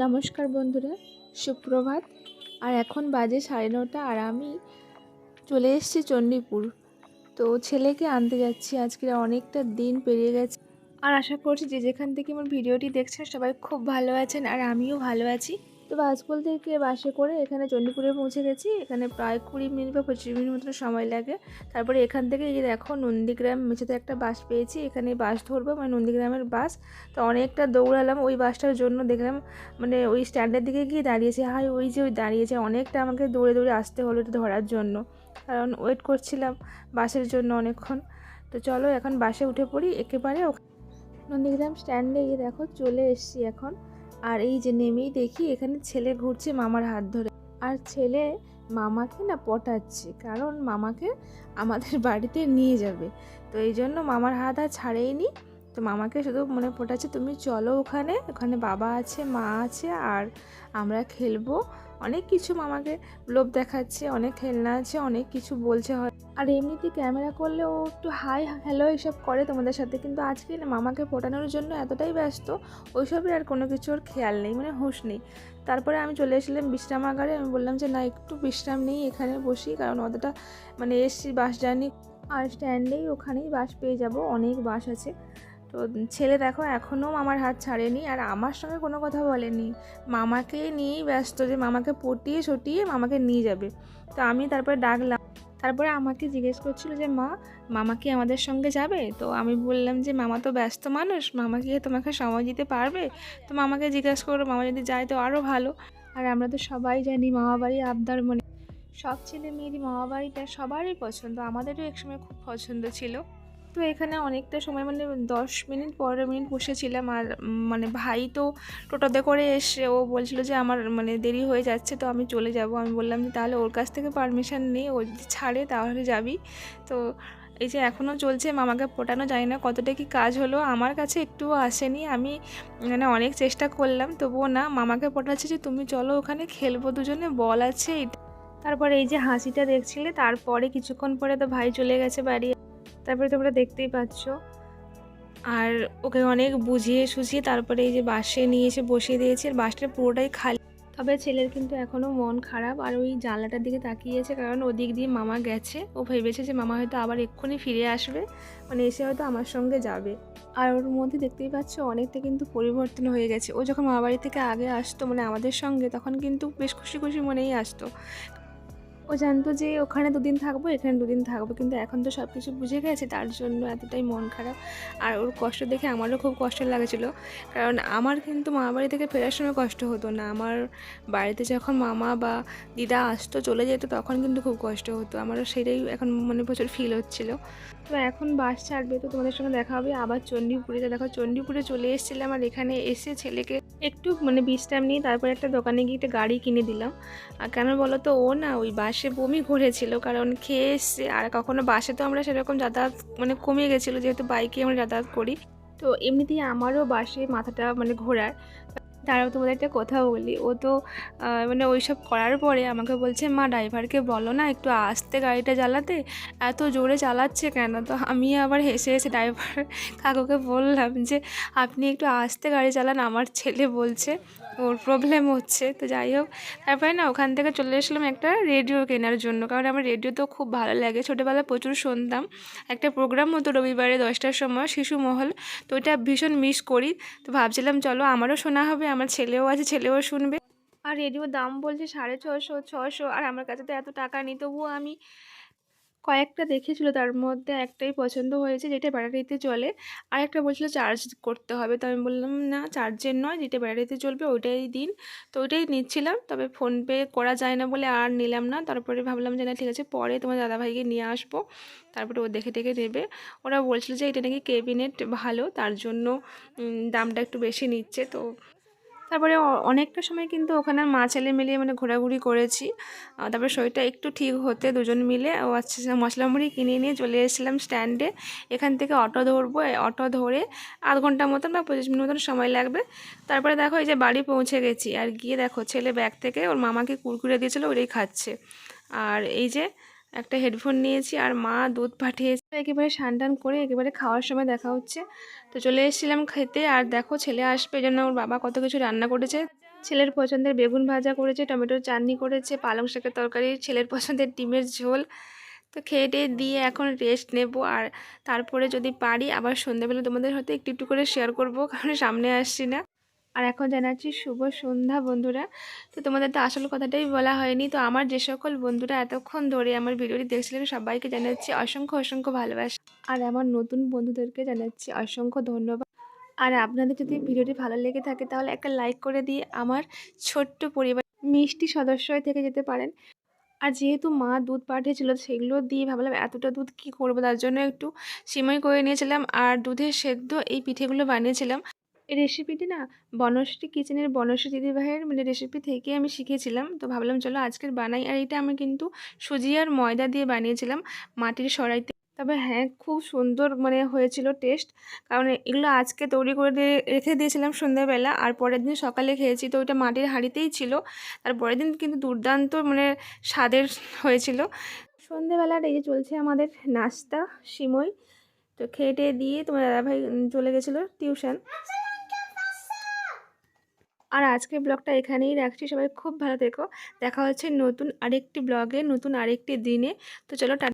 নমস্কার বন্ধুরা, সুপ্রভাত। আর এখন বাজে সাড়ে নটা আর আমি চলে এসেছি চণ্ডীপুর। তো ছেলেকে আনতে যাচ্ছি আজকে অনেকটা দিন পেরিয়ে গেছে। আর আশা করছি যে যেখান থেকে আমার ভিডিওটি দেখছেন সবাই খুব ভালো আছেন আর আমিও ভালো আছি। তো বাজপল থেকে বাসে করে এখানে চণ্ডীপুরে পৌঁছে গেছি। এখানে প্রায় কুড়ি মিনিট বা পঁচিশ মিনিট মতো সময় লাগে। তারপরে এখান থেকে এই দেখো নন্দীগ্রাম মেঝেতে একটা বাস পেয়েছি। এখানে বাস ধরবো মানে নন্দীগ্রামের বাস। তো অনেকটা দৌড়ালাম ওই বাসটার জন্য দেখলাম মানে ওই স্ট্যান্ডের দিকে গিয়ে দাঁড়িয়েছে। হাই ওই যে ওই দাঁড়িয়েছে। অনেকটা আমাকে দৌড়ে দৌড়ে আসতে হলো এটা ধরার জন্য। কারণ ওয়েট করছিলাম বাসের জন্য অনেকক্ষণ। তো চলো এখন বাসে উঠে পড়ি। একেবারে নন্দীগ্রাম স্ট্যান্ডে গিয়ে দেখো চলে এসছি এখন। আর এই যে নেমেই দেখি এখানে ছেলে ঘুরছে মামার হাত ধরে। আর ছেলে মামাকে না পটাচ্ছে, কারণ মামাকে আমাদের বাড়িতে নিয়ে যাবে। তো এই জন্য মামার হাত আর ছাড়েই ছাড়েইনি তো মামাকে শুধু মনে পটাচ্ছে তুমি চলো ওখানে ওখানে বাবা আছে, মা আছে, আর আমরা খেলব। অনেক কিছু মামাকে লোভ দেখাচ্ছে, অনেক খেলনা আছে, অনেক কিছু বলছে হয়। আর এমনিতে ক্যামেরা করলে ও একটু হাই, হ্যালো এইসব করে তোমাদের সাথে। কিন্তু আজকে না মামাকে পটানোর জন্য এতটাই ব্যস্ত ওইসবের আর কোনো কিছুর খেয়াল নেই মানে হুঁশ নেই। তারপরে আমি চলে এসেছিলাম বিশ্রামাগারে আমি বললাম যে, না, একটু বিশ্রাম নেই, এখানে বসি, কারণ অতটা মানে এসছি বাস জার্নি। আর স্ট্যান্ডেই ওখানেই বাস পেয়ে যাব, অনেক বাস আছে। তো ছেলে দেখো এখনও মামার হাত ছাড়েনি আর আমার সঙ্গে কোনো কথা বলেনি। মামাকে নিয়েই ব্যস্ত যে মামাকে পটিয়ে সটিয়ে মামাকে নিয়ে যাবে। তো আমি তারপরে ডাকলাম। তারপরে আমাকে জিজ্ঞেস করছিল যে, মা, মামা কি আমাদের সঙ্গে যাবে? তো আমি বললাম যে, মামা তো ব্যস্ত মানুষ, মামা কি তোমাকে সময় দিতে পারবে? তো মামাকে জিজ্ঞেস করো মামা যদি যায় তো আরও ভালো। আর আমরা তো সবাই জানি মামা বাড়ি আবদার মনে, সব ছেলে মেয়েরই মামা বাড়িটা সবারই পছন্দ, আমাদেরও একসময় খুব পছন্দ ছিল। তো এখানে অনেকটা সময় মানে দশ মিনিট, পনেরো মিনিট বসেছিলাম আর মানে ভাই তো টোটোতে করে এসে ও বলছিল যে আমার মানে দেরি হয়ে যাচ্ছে তো আমি চলে যাব। আমি বললাম যে তাহলে ওর কাছ থেকে পারমিশন নেই ও যদি ছাড়ে তাহলে যাবি। তো এই যে এখনও চলছে, মামাকে পটানো যায় না, কতটা কি কাজ হলো আমার কাছে একটুও আসেনি। আমি মানে অনেক চেষ্টা করলাম, তবুও না, মামাকে পটাচ্ছে যে তুমি চলো ওখানে, খেলব দুজনে, বল আছে তারপরে এই যে হাসিটা দেখছিলে, তারপরে কিছুক্ষণ পরে তো ভাই চলে গেছে বাড়ি। তারপরে তোমরা দেখতেই পাচ্ছ। আর ওকে অনেক বুঝিয়ে সুঝিয়ে তারপরে এই যে বাসে নিয়ে এসে বসিয়ে দিয়েছে বাসটা পুরোটাই খালি। তবে ছেলের কিন্তু এখনও মন খারাপ, আর ওই জানলাটার দিকে তাকিয়েছে কারণ ওদিক দিয়ে মামা গেছে। ও ভেবেছে যে মামা হয়তো আবার এক্ষুনি ফিরে আসবে মানে এসে হয়তো আমার সঙ্গে যাবে। আর ওর মধ্যে দেখতেই পাচ্ছ অনেকটা কিন্তু পরিবর্তন হয়ে গেছে। ও যখন মামা বাড়ি থেকে আগে আসতো মানে আমাদের সঙ্গে, তখন কিন্তু বেশ খুশি খুশি মনেই আসতো। ও জানতো যে ওখানে দুদিন থাকব, এখানে দুদিন থাকব। কিন্তু এখন তো সব কিছু বুঝে গেছে, তার জন্য এতটাই মন খারাপ। আর ওর কষ্ট দেখে আমারও খুব কষ্ট লাগছিল। কারণ আমার কিন্তু মামা বাড়ি থেকে ফেরার সময় কষ্ট হতো না। আমার বাড়িতে যখন মামা বা দিদা আসতো, চলে যেত, তখন কিন্তু খুব কষ্ট হতো। আমারও সেটাই এখন মানে প্রচুর ফিল হচ্ছিল। তো এখন বাস ছাড়বে, তো তোমাদের সঙ্গে দেখা হবে। আবার চণ্ডীপুরে তো দেখো চণ্ডীপুরে চলে এসেছিলাম আর এখানে এসে ছেলেকে একটু মানে বিশ্রাম নিয়ে তারপর একটা দোকানে গিয়ে গাড়ি কিনে দিলাম। আর কেন বলো তো ও না ওই বাসে বমি করেছিল, কারণ খেয়ে এসছে। আর কখনো বাসে তো আমরা সেরকম যাতায়াত মানে কমে গেছিল, যেহেতু বাইকে আমরা যাতায়াত করি। তো এমনিতেই আমারও বাসে মাথাটা মানে ঘোরার। তারাও তোমাদের একটা কথা বলি। ও তো মানে ওইসব করার পরে আমাকে বলছে, মা, ড্রাইভারকে বলো না, একটু আসতে গাড়িটা চালাতে। এত জোরে চালাচ্ছে কেন? তো আমি আবার হেসে হেসে ড্রাইভার কাকুকে বললাম যে, আপনি একটু আসতে গাড়ি চালান, আমার ছেলে বলছে। ওর প্রবলেম হচ্ছে, তো যাই হোক। তারপরে না, ওখান থেকে চলে এসলাম একটা রেডিও কেনার জন্য। কারণ আমার রেডিও তো খুব ভালো লাগে। ছোটোবেলায় প্রচুর শুনতাম। একটা প্রোগ্রাম হতো রবিবারে দশটার সময়, শিশু মহল। তো ওইটা ভীষণ মিস করি। তো ভাবছিলাম, চলো আমারও শোনা হবে, আমার ছেলেও আছে, ছেলেও শুনবে। আর রেডিও দাম বলছে সাড়ে ছশো ছশো আর আমার কাছে তো এত টাকা নেই, তবুও আমি কয়েকটা দেখেছিল, তার মধ্যে একটাই পছন্দ হয়েছে যেটা ব্যাটারিতে চলে আর একটা বলছিল চার্জ করতে হবে। তো আমি বললাম, না চার্জের নয়, যেটা ব্যাটারিতে চলবে ওইটাই দিন। তো ওইটাই নিচ্ছিলাম। তবে ফোনপে করা যায় না বলে আর নিলাম না। তারপরে ভাবলাম যে, না, ঠিক আছে, পরে তোমার দাদাভাইকে নিয়ে আসব। তারপরে ও দেখে দেখে নেবে। ওরা বলছিল যে, এটা নাকি কেবিনেট ভালো, তার জন্য দামটা একটু বেশি নিচ্ছে। তো তারপরে অনেকটা সময় কিন্তু ওখানে মা ছেলে মিলিয়ে মানে ঘোরাঘুরি করেছি। তারপরে শরীরটা একটু ঠিক হতে দুজন মিলে ও আচ্ছা আচ্ছা, মশলা মুড়ি কিনে নিয়ে চলে এসেছিলাম স্ট্যান্ডে এখান থেকে অটো ধরবো অটো ধরে আধ ঘণ্টা মতন বা পঁচিশ মিনিট মতন সময় লাগবে। তারপরে দেখো এই যে বাড়ি পৌঁছে গেছি আর গিয়ে দেখো ছেলে ব্যাগ থেকে ওর মামাকে কুরকুরে দিয়েছিলো ওটাই খাচ্ছে। আর এই যে একটা হেডফোন নিয়েছি আর মা দুধ পাঠিয়েছে। একেবারে স্নান টান করে একেবারে খাওয়ার সময় দেখা হচ্ছে। তো চলে এসেছিলাম খেতে আর দেখো ছেলে আসবে জন্য ওর বাবা কত কিছু রান্না করেছে। ছেলের পছন্দের বেগুন ভাজা করেছে, টমেটোর চাটনি করেছে, পালং শাকের তরকারি, ছেলের পছন্দের ডিমের ঝোল। তো খেয়ে টেয়ে দিয়ে এখন রেস্ট নেব আর তারপরে যদি পারি আবার সন্ধ্যাবেলা তোমাদের হয়তো একটু একটু করে শেয়ার করব, কারণ সামনে আসছি না। আর এখন জানাচ্ছি শুভ সন্ধ্যা বন্ধুরা। তো তোমাদের তো আসল কথাটাই বলা হয়নি। তো আমার যে সকল বন্ধুরা এতক্ষণ ধরে আমার ভিডিওটি দেখছিলেন, সবাইকে জানাচ্ছি অসংখ্য অসংখ্য ভালোবাসা। আর আমার নতুন বন্ধুদেরকে জানাচ্ছি অসংখ্য ধন্যবাদ। আর আপনাদের যদি ভিডিওটি ভালো লেগে থাকে, তাহলে একটা লাইক করে দিয়ে আমার ছোট্ট পরিবার মিষ্টি সদস্য থেকে যেতে পারেন। আর যেহেতু মা দুধ পাঠিয়েছিল, সেগুলো দিয়ে ভাবলাম এতটা দুধ কি করব? তার জন্য একটু সিমই করে নিয়েছিলাম। আর দুধের সেদ্ধ এই পিঠেগুলো বানিয়েছিলাম। এই রেসিপিটি না বনশ্রী কিচেনের বনশ্রী দিদিভাইয়ের মানে রেসিপি থেকে আমি শিখেছিলাম। তো ভাবলাম চলো আজকের বানাই। আর এটা আমি কিন্তু সুজি আর ময়দা দিয়ে বানিয়েছিলাম মাটির সরাইতে। তবে হ্যাঁ খুব সুন্দর মানে হয়েছিল টেস্ট কারণ এগুলো আজকে তৈরি করে দিয়ে রেখে দিয়েছিলাম সন্ধ্যাবেলা। আর পরের দিন সকালে খেয়েছি। তো ওইটা মাটির হাঁড়িতেই ছিল। তার পরের দিন কিন্তু দুর্দান্ত মানে স্বাদের হয়েছিল। সন্ধ্যেবেলার এই যে চলছে আমাদের নাস্তা, সিমই। তো খেয়ে দিয়ে তোমার দাদাভাই চলে গেছিল টিউশন। আর আজকের ব্লগটা এখানেই রাখছি। সবাই খুব ভালো থেকো। দেখা হচ্ছে নতুন আরেকটি ব্লগে, নতুন আরেকটি দিনে। তো চলো